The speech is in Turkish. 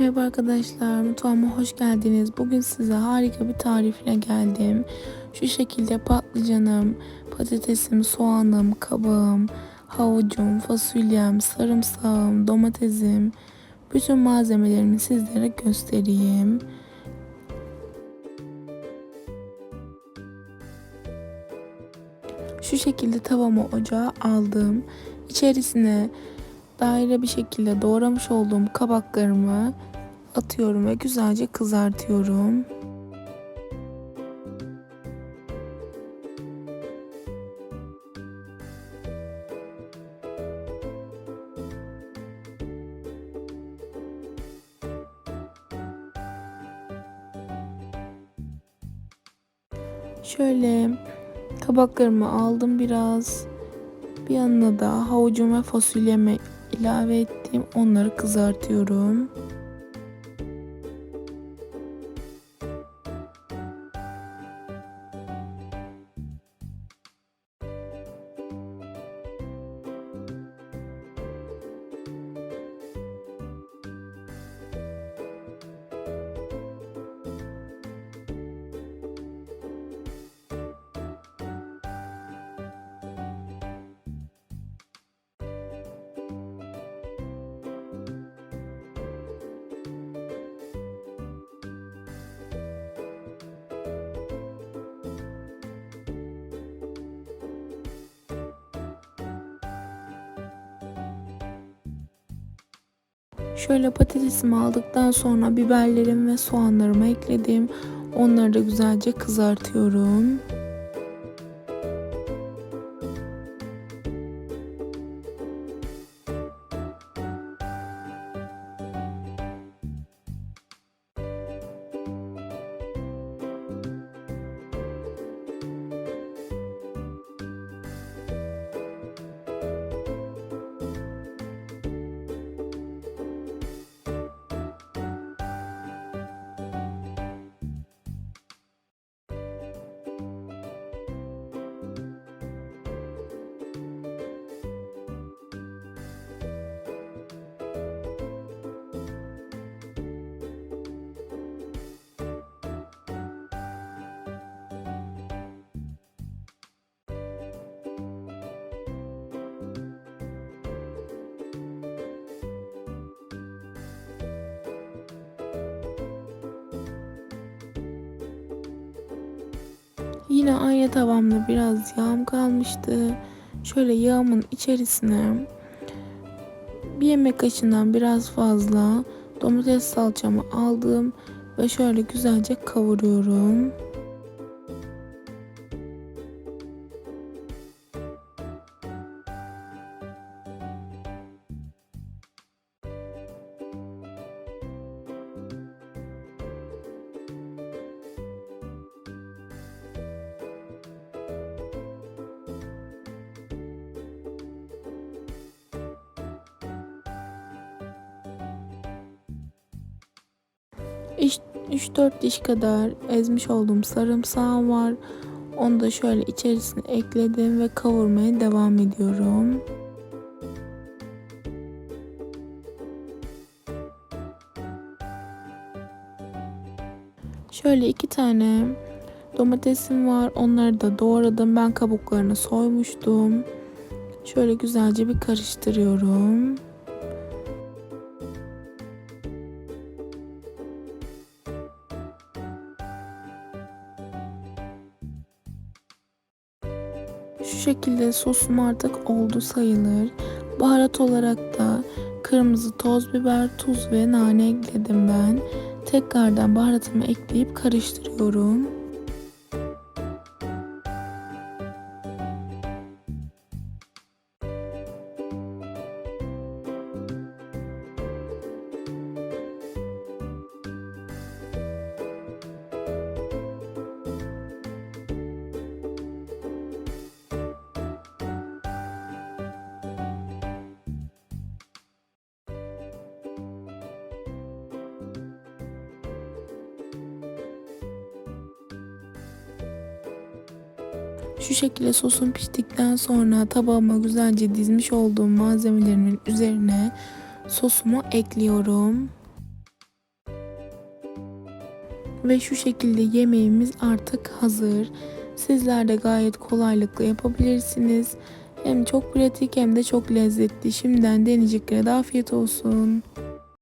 Merhaba arkadaşlar, mutfağıma hoş geldiniz. Bugün size harika bir tarifle geldim. Şu şekilde patlıcanım, patatesim, soğanım, kabağım, havucum, fasulyem, sarımsağım, domatesim, bütün malzemelerimi sizlere göstereyim. Şu şekilde tavamı ocağa aldım. İçerisine daire bir şekilde doğramış olduğum kabaklarımı atıyorum ve güzelce kızartıyorum. Şöyle kabaklarımı aldım biraz. Bir yanına da havucum ve fasulyemi ilave ettim. Onları kızartıyorum. Şöyle patatesimi aldıktan sonra biberlerim ve soğanlarımı ekledim. Onları da güzelce kızartıyorum. Yine aynı tavamda biraz yağım kalmıştı. Şöyle yağımın içerisine bir yemek kaşığından biraz fazla domates salçamı aldım ve şöyle güzelce kavuruyorum. 3-4 diş kadar ezmiş olduğum sarımsağım var. Onu da şöyle içerisine ekledim ve kavurmaya devam ediyorum. Şöyle iki tane domatesim var. Onları da doğradım. Ben kabuklarını soymuştum. Şöyle güzelce bir karıştırıyorum. Şu şekilde sosum artık oldu sayılır. Baharat olarak da kırmızı toz biber, tuz ve nane ekledim ben. Tekrardan baharatımı ekleyip karıştırıyorum. Şu şekilde sosum piştikten sonra tabağıma güzelce dizmiş olduğum malzemelerimin üzerine sosumu ekliyorum. Ve şu şekilde yemeğimiz artık hazır. Sizler de gayet kolaylıkla yapabilirsiniz. Hem çok pratik hem de çok lezzetli. Şimdiden deneyeceklere de afiyet olsun.